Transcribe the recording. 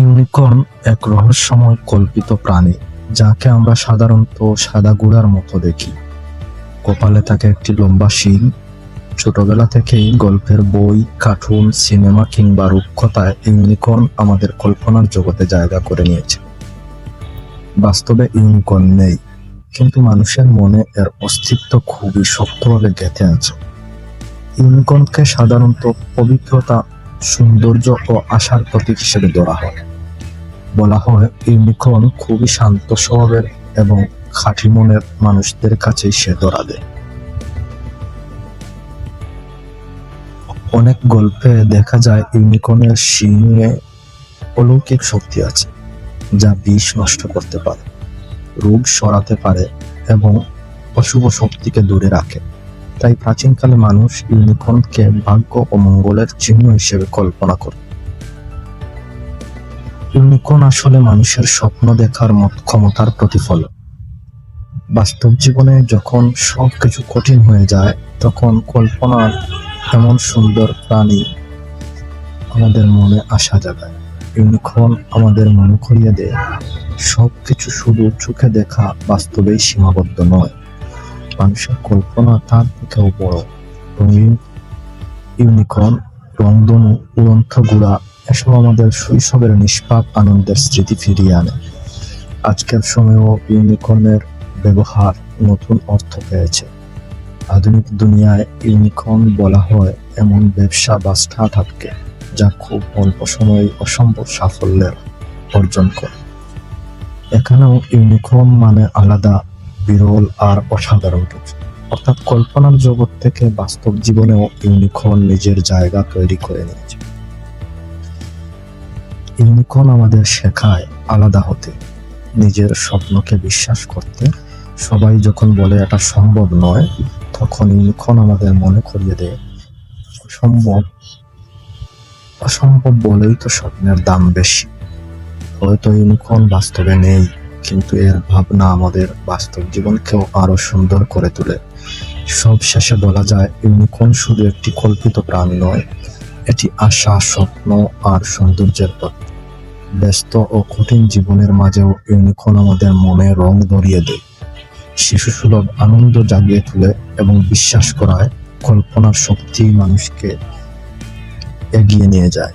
Unicorn এক রহস্যময় কল্পিত প্রাণী, যাকে আমরা সাধারণত সাদা গুড়ার মতো দেখি। কপালে থাকে একটি লম্বা শিং ছোটবেলা থেকেই গল্পের বই, কার্টুন, সিনেমা কিংবা রূপকথায় ইউনিকর্ন আমাদের কল্পনার জগতে জায়গা করে নিয়েছে। বাস্তবে ইউনিকর্ন নেই, কিন্তু মানুষের মনে এর অস্তিত্ব খুবই শক্তভাবে গেঁথে আছে। ইউনিকর্নকে সাধারণত পবিত্রতা, সৌন্দর্য ও আশার প্রতীক হিসেবে ধরা হয়। বলা হয় ইউনিকর্ন খুবই শান্ত স্বভাবের এবং খাঁটি মনের মানুষদের কাছেই সে ধরা দেয়। অনেক গল্পে দেখা যায় ইউনিকর্নের শিঙে অলৌকিক শক্তি আছে, যা বিষ নষ্ট করতে পারে, রোগ সরাতে পারে এবং অশুভ শক্তিকে দূরে রাখে। তাই প্রাচীনকালে মানুষ ইউনিকর্নকে ভাগ্য ও মঙ্গলের চিহ্ন হিসেবে কল্পনা করে ইউনিকর্ন আসলে মানুষের স্বপ্ন দেখার মত ক্ষমতার প্রতিফলন বাস্তব জীবনে যখন সবকিছু কঠিন হয়ে যায়, তখন কল্পনার এমন সুন্দর প্রাণী আমাদের মনে আসা জাগায় ইউনিকর্ন আমাদের মনে করিয়ে দেয়, সবকিছু শুধু চোখে দেখা বাস্তবেই সীমাবদ্ধ নয়। মানুষের কল্পনা তার থেকেও বড়। ইউনিকর্ন, রংধনু, উড়ন্ত গুড়া এসব আমাদের শৈশবের নিষ্পাপ আনন্দের স্মৃতি ফিরিয়ে আনে। আজকের সময়েও ইউনিকর্নের ব্যবহার নতুন অর্থ পেয়েছে। আধুনিক দুনিয়ায় ইউনিকর্ন বলা হয় এমন ব্যবসা বা স্টার্ট আপকে যা খুব অল্প সময়ে অসম্ভব সাফল্যের অর্জন করে। এখানেও ইউনিকর্ন মানে আলাদা, বিরল আর অসাধারণ কিছু। অর্থাৎ কল্পনার জগৎ থেকে বাস্তব জীবনেও ইউনিকর্ন নিজের জায়গা তৈরি করে নিয়েছে। ইউনিকর্ন আমাদের শেখায় আলাদা হতে। নিজের স্বপ্নকে বিশ্বাস করতে সবাই যখন বলে এটা সম্ভব নয়, তখন ইউনিকর্ন আমাদের মনে করিয়ে দেয় সম্ভব অসম্ভব বলেই তো স্বপ্নের দাম বেশি। হয়তো ইউনিকর্ন বাস্তবে নেই, কিন্তু এর ভাবনা আমাদের বাস্তব জীবনকেও আরও সুন্দর করে তোলে। সব শেষে বলা যায়, ইউনিকর্ন শুধু একটি কল্পিত প্রাণী নয়, এটি আশা, স্বপ্ন আর সৌন্দর্যের পথ ব্যস্ত ও কঠিন জীবনের মাঝেও ইউনিকর্ন আমাদের মনে রং ধরিয়ে দেয়। শিশু সুলভ আনন্দ জাগিয়ে তুলে এবং বিশ্বাস করায় কল্পনার শক্তি মানুষকে এগিয়ে নিয়ে যায়।